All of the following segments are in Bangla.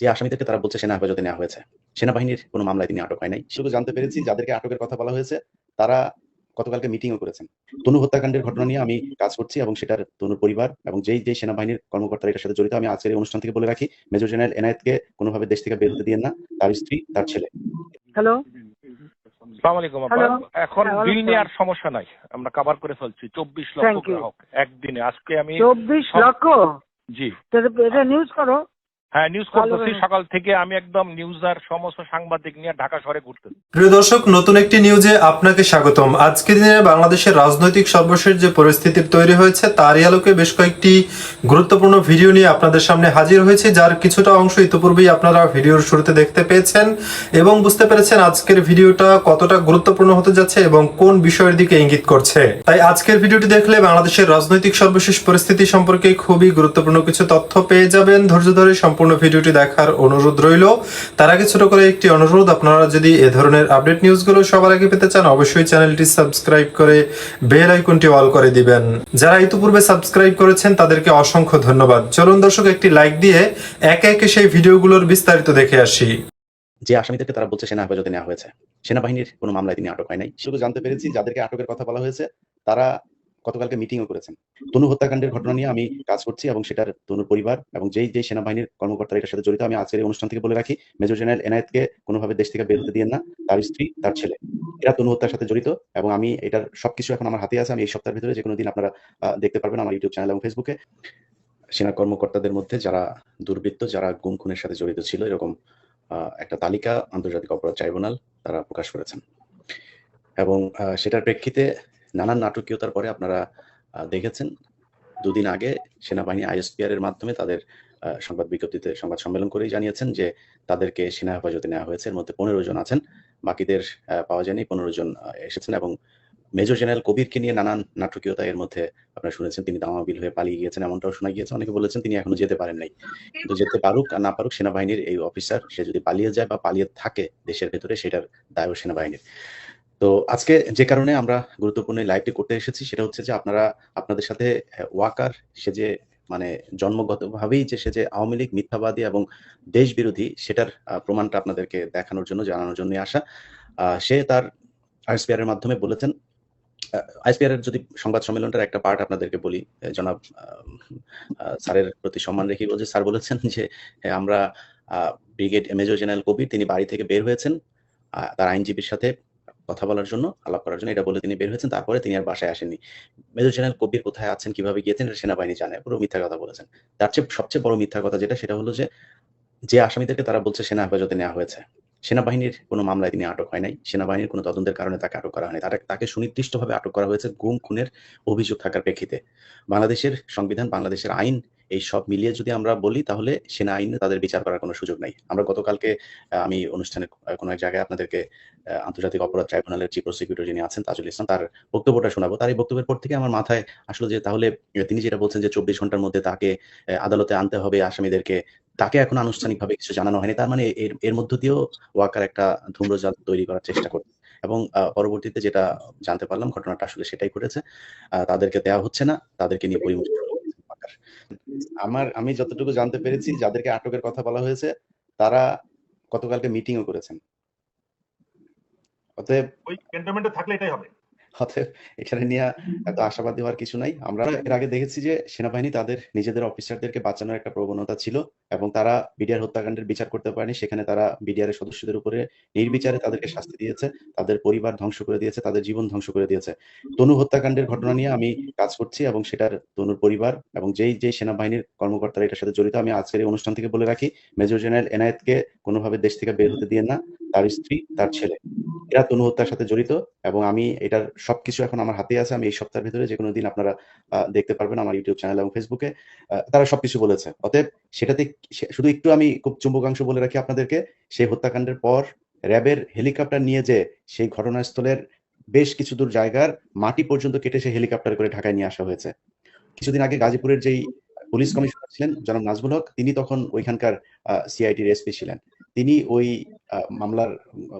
যে আসামিদেরকে তারা বলছে সেনা হেফাজতে নেওয়া হয়েছে। সেনাবাহিনীর কোনো মামলায় তিনি আটক হয় নাই। শুধু জানতে পেরেছি যাদেরকে আটকের কথা বলা হয়েছে তারা গতকালকে মিটিংও করেছেন। তনু হত্যাকাণ্ডের ঘটনা নিয়ে আমি কাজ করছি এবং সেটার তনুর পরিবার এবং যেই যেই সেনাবাহিনীর কর্মকর্তারা এটার সাথে জড়িত আমি আজকের এই অনুষ্ঠান থেকে বলে রাখি মেজর জেনারেল এনায়েতকে কোনোভাবে দেশ থেকে বের হতে দিয়েন না। তার স্ত্রী তার ছেলে। হ্যালো। আলাইকুম এখন হ্যাঁ, বিল আর সমস্যা নাই। আমরা কভার করে ফেলছি। চব্বিশ লক্ষ একদিনে আজকে আমি চব্বিশ লক্ষ? জি। এটা নিউজ করো। হ্যাঁ নিউজ করতেছি। সকাল থেকে আমি একদম নিউজ আর সমস্ত সাংবাদিক নিয়ে ঢাকা শহরে ঘুরতেছি। প্রিয় দর্শক নতুন একটি নিউজে আপনাকে স্বাগতম। আজকের দিনে বাংলাদেশের রাজনৈতিক সর্বশেষ যে পরিস্থিতি তৈরি হয়েছে তারই আলোকে বেশ কয়েকটি গুরুত্বপূর্ণ ভিডিও নিয়ে আপনাদের সামনে হাজির হয়েছে যার কিছুটা অংশ ইতিপূর্বেই আপনারা ভিডিওর শুরুতে দেখতে পেয়েছেন এবং বুঝতে পেরেছেন আজকের ভিডিওটা কতটা গুরুত্বপূর্ণ হতে যাচ্ছে এবং কোন বিষয়ের দিকে ইঙ্গিত করছে। তাই আজকের ভিডিওটি দেখলে বাংলাদেশের রাজনৈতিক সর্বশেষ পরিস্থিতি সম্পর্কে খুবই গুরুত্বপূর্ণ কিছু তথ্য পেয়ে যাবেন। ধৈর্য ধরে সম্পূর্ণ ভিডিওটি দেখার অনুরোধ রইল। তার আগে ছোট করে একটি অনুরোধ, আপনারা যদি এ ধরনের আপডেট নিউজগুলো সবার আগে পেতে চান, অবশ্যই চ্যানেলটি সাবস্ক্রাইব করে বেল আইকনটি অল করে দিবেন। যারা ইতিপূর্বে সাবস্ক্রাইব করেছেন, তাদেরকে অসংখ্য ধন্যবাদ। চলুন দর্শক, একটি লাইক দিয়ে একে একে সেই ভিডিওগুলোর বিস্তারিত দেখে আসি। যে আসামিদেরকে তারা বলছে সেনা হেফাজতে নেওয়া হয়েছে। সেনাবাহিনীর কোনো মামলায় তিনি আটক হয় নাই। শুধু জানতে পেরেছি, যাদেরকে আটকের কথা বলা হয়েছে, তারা গতকালকে মিটিংও করেছেন। তনু হত্যাকাণ্ডের ঘটনা নিয়ে আমি কাজ করছি এবং সেটার তনুর পরিবার এবং যেই যেই সেনাবাহিনীর কর্মকর্তারা এটার সাথে জড়িত, আমি আজকের এই অনুষ্ঠান থেকে বলে রাখি, মেজর জেনারেল এনায়েতকে কোনোভাবে দেশ থেকে বের হতে দিয়েন না। তার স্ত্রী, তার ছেলে। এরা তনু হত্যার সাথে জড়িত এবং আমি এটার সবকিছু এখন আমার হাতে আছে। আমি এই সপ্তাহের ভিতরে যে কোনো দিন আপনারা দেখতে পারবেন আমার ইউটিউব চ্যানেল এবং ফেসবুকে সেনা কর্মকর্তাদের মধ্যে যারা দুর্বৃত্ত, যারা গুম খুনের সাথে জড়িত ছিল, এরকম একটা তালিকা, আন্তর্জাতিক অপরাধ ট্রাইব্যুনাল, তারা প্রকাশ করেছেন। এবং সেটার প্রেক্ষিতে নানান নাটকীয়তার পরে আপনারা দেখেছেন। দুদিন আগে সেনাবাহিনী আইএসপিআর এর মাধ্যমে তাদের সংবাদ বিজ্ঞপ্তিতে সংবাদ সম্মেলন করেই জানিয়েছেন যে তাদেরকে সেনা হেফাজতে নেওয়া হয়েছে। এর মধ্যে পনেরো জন আছেন। বাকিদের পাওয়া যায়নি। পনেরো জন এসেছেন এবং মেজর জেনারেল কবিরকে নিয়ে নানান নাটকীয়তা এর মধ্যে আপনারা শুনেছেন। তিনি দামাবিল হয়ে পালিয়ে গিয়েছেন এমনটাও শোনা গিয়েছে। অনেকে বলেছেন তিনি এখনও যেতে পারেন নাই। কিন্তু যেতে পারুক আর না পারুক সেনাবাহিনীর এই অফিসার, সে যদি পালিয়ে যায় বা পালিয়ে থাকে দেশের ভেতরে, সেটার দায়ও সেনাবাহিনীর। তো আজকে যে কারণে আমরা গুরুত্বপূর্ণ লাইভটি করতে এসেছি, সেটা হচ্ছে যে আপনারা, আপনাদের সাথে ওয়াকার সে যে মানে জন্মগতভাবেই যে সে যে আওয়ামী লীগ মিথ্যাবাদী এবং দেশ বিরোধী সেটার প্রমাণটা আপনাদেরকে দেখানোর জন্য, জানানোর জন্য আসা। সে তার আইএসপিআর এর মাধ্যমে বলেছেন আইসপিআর এর যদি সংবাদ সম্মেলনটার একটা পার্ট আপনাদেরকে বলি জনাব স্যারের প্রতি সম্মান রেখে বলছে, স্যার বলেছেন যে আমরা ব্রিগেড মেজর জেনারেল কবির, তিনি বাড়ি থেকে বের হয়েছেন তার আইনজীবীর সাথে কথা বলার জন্য, আলাপ করার জন্য, এটা বলে তিনি বের হয়েছেন। তারপরে তিনি আর বাসায় আসেননি। মেজর জেনারেল কবির কোথায় আছেন, কীভাবে গিয়েছেন, এটা সেনাবাহিনী জানে। পুরো মিথ্যা কথা বলেছেন। তার চেয়ে সবচেয়ে বড় মিথ্যা কথা যেটা, সেটা হলো যে যে আসামিদেরকে তারা বলছে সেনা হেফাজতে নেওয়া হয়েছে। সেনাবাহিনীর কোনো মামলায় তিনি আটক হয় নাই। সেনাবাহিনীর কোনো তদন্তের কারণে তাকে আটক করা হয়নি। তারা, তাকে সুনির্দিষ্টভাবে আটক করা হয়েছে গুম, খুনের অভিযোগ থাকার প্রেক্ষিতে। বাংলাদেশের সংবিধান, বাংলাদেশের আইন এই সব মিলিয়ে যদি আমরা বলি, তাহলে সেনা আইনে তাদের বিচার করার কোনো সুযোগ নাই। আমরা গতকালকে আমি অনুষ্ঠানে কোনো এক জায়গায় আপনাদেরকে আন্তর্জাতিক অপরাধ ট্রাইব্যুনালের চিফ প্রসিকিউটর যিনি আছেন, তাজুল ইসলাম, তার বক্তব্যটা শোনাবো। তার এই বক্তব্যের পর থেকে আমার মাথায় আসলো যে, তাহলে তিনি যেটা বলছেন যে, চব্বিশ ঘণ্টার মধ্যে তাকে আদালতে আনতে হবে আসামিদেরকে, তাকে এখন আনুষ্ঠানিকভাবে কিছু জানানো হয়নি। তার মানে এর এর মধ্য দিয়েও ওয়াকার একটা ধূম্রজাল তৈরি করার চেষ্টা করছে। এবং পরবর্তীতে যেটা জানতে পারলাম, ঘটনাটা আসলে সেটাই ঘটেছে। তাদেরকে দেওয়া হচ্ছে না, তাদেরকে নিয়ে ওয়াকার। আমার, আমি যতটুকু জানতে পেরেছি, যাদেরকে আটকের কথা বলা হয়েছে, তারা গতকালকে মিটিংও করেছেন। অতএব ওই ক্যান্টনমেন্টে থাকলে এটাই হবে। অতএব এখানে নিয়ে এত আশাবাদী হওয়ার কিছু নাই। আমরা এর আগে দেখেছি যে সেনাবাহিনী তাদের নিজেদের অফিসারদেরকে বাঁচানোর একটা প্রবণতা ছিল এবং তারা বিডিআর হত্যাকাণ্ডের বিচার করতে পারেনি। সেখানে তারা বিডিআর এর সদস্যদের উপরে নির্বিচারে তাদেরকে শাস্তি দিয়েছে, তাদের পরিবার ধ্বংস করে দিয়েছে, তাদের জীবন ধ্বংস করে দিয়েছে। তনু হত্যাকাণ্ডের ঘটনা নিয়ে আমি কাজ করছি এবং সেটার তনুর পরিবার এবং যেই যেই সেনাবাহিনীর কর্মকর্তারা এটার সাথে জড়িত, আমি আজকের এই অনুষ্ঠান থেকে বলে রাখি, মেজর জেনারেল এনায়েতকে কোনোভাবে দেশ থেকে বের হতে দিয়ে না। তার স্ত্রী, তার ছেলে। এরা তনু হত্যার সাথে জড়িত এবং আমি এটার সবকিছু এখন আমার হাতে আছে। আমি এই সপ্তাহের ভিতরে যে কোনো দিন আপনারা দেখতে পারবেন আমার ইউটিউব চ্যানেল এবং ফেসবুকে। তারা সবকিছু বলেছে। অতএব সেটাতে শুধু একটু আমি খুব চুম্বকাংশ বলে রাখি আপনাদেরকে, সেই হত্যাকাণ্ডের পর র্যাবের হেলিকপ্টার নিয়ে যে সেই ঘটনাস্থলের বেশ কিছু দূর জায়গার মাটি পর্যন্ত কেটে সে হেলিকপ্টার করে ঢাকায় নিয়ে আসা হয়েছে। কিছুদিন আগে গাজীপুরের যেই পুলিশ কমিশনার ছিলেন, জনাব নাজমুল হক, তিনি তখন ওইখানকার সিআইটির এসপি ছিলেন। তিনি ওই মামলার,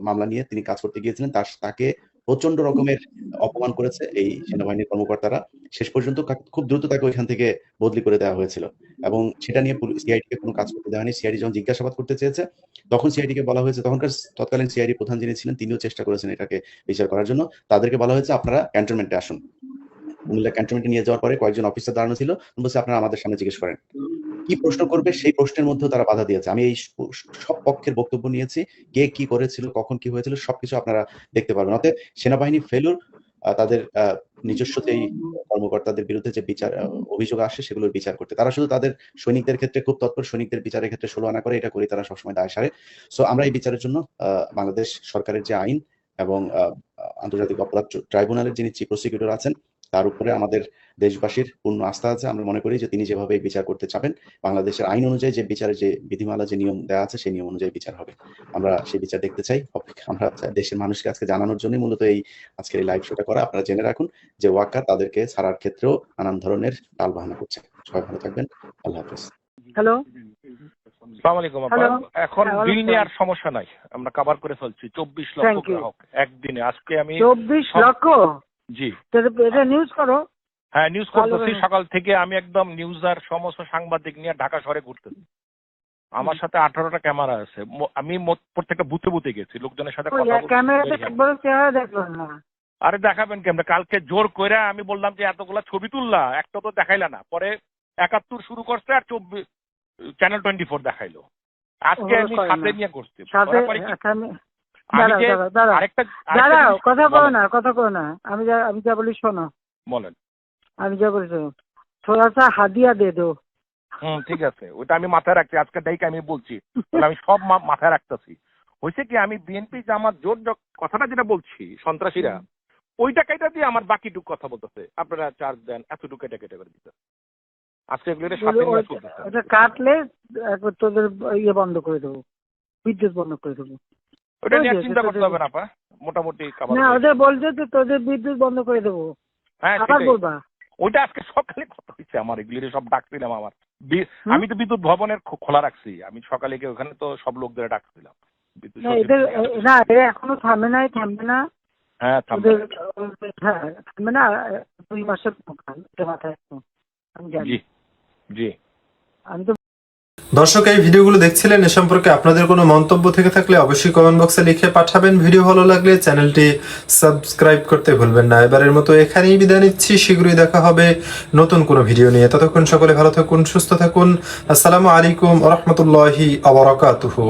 মামলা নিয়ে তিনি কাজ করতে গিয়েছিলেন। তার, তাকে প্রচণ্ড রকমের অপমান করেছে এই সেনাবাহিনীর কর্মকর্তারা। শেষ পর্যন্ত খুব দ্রুত তাকে ওইখান থেকে বদলি করে দেওয়া হয়েছিল। এবং সেটা নিয়ে সিআইডি কে কোনো কাজ করতে দেওয়া হয়নি সিআইডি যখন জিজ্ঞাসাবাদ করতে চেয়েছে, তখন সিআইডি কে বলা হয়েছে, তখনকার তৎকালীন সিআইডি প্রধান যিনি ছিলেন, তিনিও চেষ্টা করেছেন এটাকে বিচার করার জন্য। তাদেরকে বলা হয়েছে, আপনারা ক্যান্টনমেন্টে আসুন। কুমিল্লা ক্যান্টনমেন্টে নিয়ে যাওয়ার পরে কয়েকজন অফিসার দাঁড়ানো ছিল। বলছে, আপনারা আমাদের সামনে জিজ্ঞেস করেন। কি প্রশ্ন করবে সেই প্রশ্নের মধ্যেও তারা বাধা দিয়েছে। আমি এই সব পক্ষের বক্তব্য নিয়েছি, কে কি করেছিল, কখন কি হয়েছিল, সবকিছু আপনারা দেখতে পারবেন। অতএব সেনাবাহিনী ফেলুর তাদের নিজস্ব যেই কর্মকর্তাদের বিরুদ্ধে যে বিচার অভিযোগ আসে সেগুলোর বিচার করতে। তারা শুধু তাদের সৈনিকদের ক্ষেত্রে খুব তৎপর, সৈনিকদের বিচারের ক্ষেত্রে ষোলো আনা করে, এটা করে তারা সবসময় দায় সারে। সো আমরা এই বিচারের জন্য বাংলাদেশ সরকারের যে আইন এবং আন্তর্জাতিক অপরাধ ট্রাইব্যুনালের যিনি চিফ প্রসিকিউটর আছেন তার উপরে আমাদের দেশবাসীর পূর্ণ আস্থা আছে। আমরা মনে করি যে তিনি যেভাবে বিচার করতে চাবেন বাংলাদেশের আইন অনুযায়ী যে বিচারের যে বিধিমালা যে নিয়ম দেওয়া আছে সেই নিয়ম অনুযায়ী বিচার হবে। আমরা সেই বিচার দেখতে চাই। অপেক্ষা আমরা দেশের মানুষকে আজকে জানানোর জন্য মূলত এই আজকের এই লাইভ শোটা করা। আপনারা জেনে রাখুন যে ওয়াক্কা তাদেরকে ছাড়ার ক্ষেত্রেও নানান ধরনের টাল বাহানা করছে। সবাই ভালো থাকবেন। আল্লাহ হাফেজ। হ্যালো আলাইকুম এখন হ্যাঁ, বিল আর সমস্যা নাই। আমরা কভার করে ফেলছি। চব্বিশ লক্ষ গ্রাহক। একদিনে। আজকে আমি চব্বিশ লক্ষ? জি। এটা নিউজ করো। হ্যাঁ নিউজ করতেছি সকাল থেকে আমি একদম নিউজ আর সমস্ত সাংবাদিক নিয়ে ঢাকা শহরে ঘুরতেছি। আমার সাথে আঠারোটা ক্যামেরা আছে। আমি প্রত্যেকটা বুথে বুথে গেছি। লোকজনের সাথে কথা আরে দেখাবেন কেমন? কালকে জোর কইরা আমি বললাম যে এতগুলা ছবি তুললা একটা তো দেখাইলা না। পরে একাত্তর শুরু করছে আর চব্বিশ চ্যানেল টোয়েন্টি ফোর দেখাইলো। আজকে আমি সাথে নিয়ে করছি আমি আমি দাঁড়াও দাঁড়াও দাঁড়াও। আরেকটা আরেকটা দাঁড়াও কথা কো না কথা কো না। আমি যা আমি যা বলি শোনো। বলেন। আমি যা বলি শোনো। থোড়া সা হাদিয়া দে দো। হুম ঠিক আছে। ওটা আমি মাথায় রাখছি। আজকে ডাইকে আমি বলছি। আমি সব মাথায় রাখতেছি। হয়েছে কি আমি বিএনপি জামাত জোর জ- কথাটা যেটা বলছি সন্ত্রাসীরা ওইটা কেটে দিয়ে আমার বাকিটুক কথা বলতেছে। আপনারা চার্জ দেন এতটুকু কেটে কেটে করে দিতে। আজকে এগুলো এটা সাথে নিয়ে চলতেছে। ওটা কাটলে একবার তোদের ইয়ে বন্ধ করে দেবো। বিদ্যুৎ বন্ধ করে দেবো। ওটা নিয়ে চিন্তা করতে হবে না পা মোটামুটি cover না ওদের বলছে যে তোদের বিদ্যুৎ বন্ধ করে দেবো। হ্যাঁ আবার বলবা? ওইটা আজকে সকালে কথা হয়েছে আমার এগুলি সব ডাকছিলাম আমার। আমি তো বিদ্যুৎ ভবনের খোলা রাখছি। আমি সকালে গিয়ে ওখানে তো সব লোকদের ডাকছিলাম। না এরা এখনও থামে নাই থামবে না। হ্যাঁ থামবে। হ্যাঁ না দুই মাসের মাথায় জি জি। আমি তো দর্শক, এই ভিডিওগুলো দেখছিলেন, এ সম্পর্কে আপনাদের কোনো মন্তব্য থেকে থাকলে অবশ্যই কমেন্ট বক্সে লিখে পাঠাবেন। ভিডিও ভালো লাগলে চ্যানেলটি সাবস্ক্রাইব করতে ভুলবেন না। এবারের মতো এখানেই বিদায় নিচ্ছি। শীঘ্রই দেখা হবে নতুন কোনো ভিডিও নিয়ে। ততক্ষণ সকলে ভালো থাকুন, সুস্থ থাকুন। আসসালামু আলাইকুম রহমতুল্লাহি আবরাকাতুহু